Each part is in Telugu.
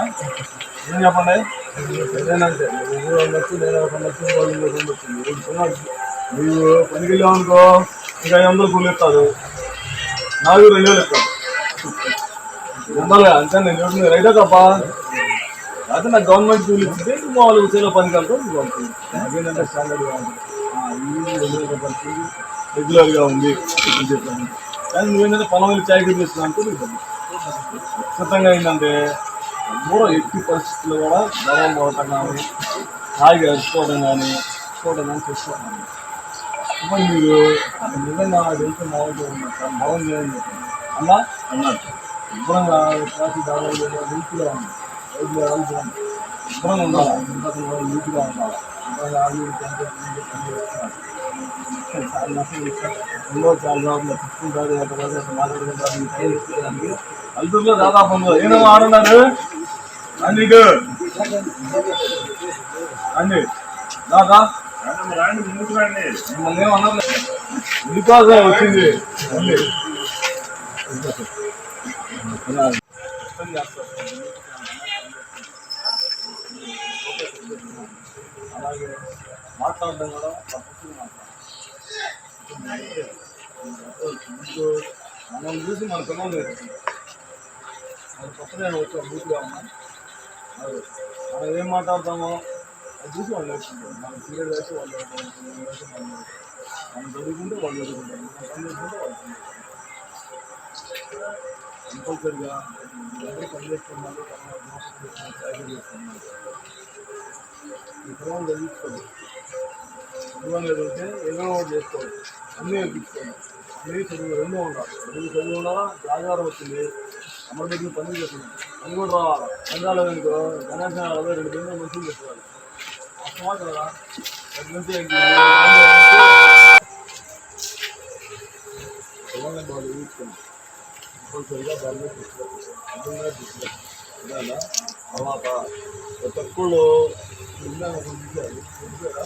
ఏం చెప్పండి? ఏదైనంటే నువ్వు ఉండొచ్చు నేను ఒక ఉండొచ్చు వాళ్ళు ఉండొచ్చు మీరు నువ్వు పనికి వెళ్ళావు అనుకో ఇంకా ఐదు వందలు కూలి ఇస్తారు. నాకు రెండు వేలు ఇస్తారు. ఉండాలి అంతే నేను చెప్తుంది రైటా తప్ప. అయితే నాకు గవర్నమెంట్ కూలి ఇచ్చింది నువ్వు వాళ్ళు చేలో పనికి వెళ్తావు నువ్వు వెళ్తుంది నాకేంటంటే స్టాండర్డ్ కాదు రెండు వేల రెగ్యులర్గా ఉంది అని చెప్పాను. కానీ నువ్వేంటంటే పొలం వెళ్ళి చాయ్ చేస్తున్నావు అనుకో నీకు ఖచ్చితంగా ఏంటంటే మూడో ఎట్టి పరిస్థితుల్లో కూడా గర్వం పోవటం కానీ హాయిగా వేసుకోవడం కానీ చూడడం కానీ చేసుకోవడం ఇప్పుడు మీరు నిజంగా వెళ్తే మామూలుగా ఉన్నట్టు బాగుంది అని చెప్పండి. అన్నా అన్నట్టు శుభ్రంగా ట్రాఫిక్ దాదాపు నీట్గా ఉంది. రైతులు ఎవరు శుభ్రంగా ఉండాలి? ఇంతకు నీట్గా ఉండాలి? శుభ్రంగా ఆగి టెంపర్ చాలా ఎన్నో చాలా జాబ్లు తీసుకుంటారు మాట్లాడుకుంటారు ఈ దాదాపు ఏమో ఆడున్నారు? మిమ్మల్ని ఏమన్నారు మీకోసమే వచ్చింది అలాగే మాట్లాడడం కూడా మనం చూసి మన పిల్లలు కొత్తగా వచ్చాం బూత్గా ఉన్నా మనం ఏం మాట్లాడతామో అది చూసి వాళ్ళు నేర్చుకుంటారు. మన సీరియల్ వేసి వాళ్ళు మనం చదువుకుంటే వాళ్ళు చదువుకుంటారు మనం పని చేసుకుంటే వాళ్ళు కంపల్సరిగా ఎవరు పని చేస్తున్నారు చాకరీ చేస్తున్నారు. ఈ క్రమం చదివించుకోవాలి చదువు అనేది ఉంటే ఏదో ఒకటి చేసుకోవాలి అన్నీ నేర్పించుకోవాలి అన్నీ చదువు రెండూ ఉండాలి. చదువు చదువు ఉండాలా? జాగారం వచ్చింది. అమలు దగ్గర పని చేస్తున్నాం పని కూడా రావాలి పని రాలేదనుకో గణేష్ రావాలి రెండు బిందెలు మంచిగా చేసుకోవాలి అర్థమా కదా రెండు నుంచి పిల్లల్ని బాగా చదివించుకోండి కంపల్సరిగా బాగా తీసుకోవాలి అర్థంగా తీసుకోవాలి తర్వాత ప్రతి ఒక్కళ్ళు ఇందాక ఒక చూశారు చూసారా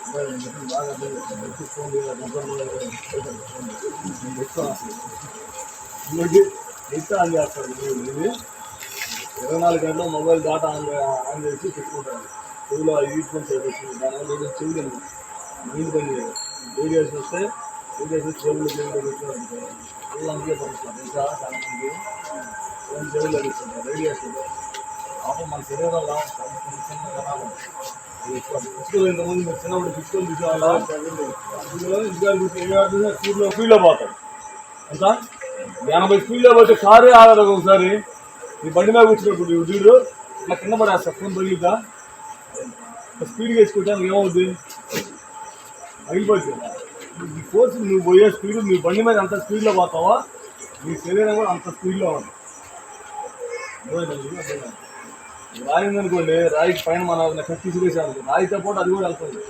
ఉంది ఇప్పుడు రేడియేషన్ ఏమొస్తుంది డబ్బులు వస్తాయి తొమ్మిది డబ్బులు వస్తాయి తొమ్మిది వందల అన్నం అవుతుంది బాగా అర్థం చేస్తాను ఎక్కువ ఫోన్ నేను ఎక్కువ అసలు నెట్ ఆన్ చేస్తాను ఇది ఇరవై నాలుగు గంటలు మొబైల్ డేటా ఆన్ ఆన్ చేసి పెట్టుకుంటాను చెవిలో ఈట్ ఫోన్స్ అయిపోతుంది దానివల్ల ఏదో చెవి తెలియదు మైండ్ పని చేయదు రేడియేషన్ వస్తే రేడియేషన్ చెవులు చెవులు పెట్టుకుంటారు వాళ్ళు అందుకే పడుతున్నారు ఇంకా చాలా మంది ఫోన్ చెవులు పెడుతున్నారు రేడియేషన్ పాపం మన శరీరంలో కొన్ని చిన్న కణాలు అది ఎక్కువ ఫిజికల్ ఇంతకుముందు మీరు చిన్నప్పుడు ఫిజికల్ చూసేవాళ్ళ. ఫిజికల్ ఇంటికాడ కూర్చొని స్పీడ్లో స్పీడ్లో పోతాడు ఎంత ఎనభై స్పీడ్లో పోతే కారే ఆగదు ఒకసారి. నీ బండి మీద కూర్చున్నప్పుడు ఈ ఇట్లా కింద పడేస్తా ఫోన్ తగిలిద్దా స్పీడ్గా వేసుకుంటాను ఏమవుద్ది? అయిపోతుంది ఈ ఫోర్స్ నువ్వు పోయే స్పీడ్ నీ బండి మీద అంత స్పీడ్లో పోతావా? నీ శరీరం కూడా అంత స్పీడ్లో ఉంది రాయిందనుకోండి రాయికి పైన మన కత్తి తీసుకొచ్చాను రాయితో పాటు అది కూడా వెళ్తుంది.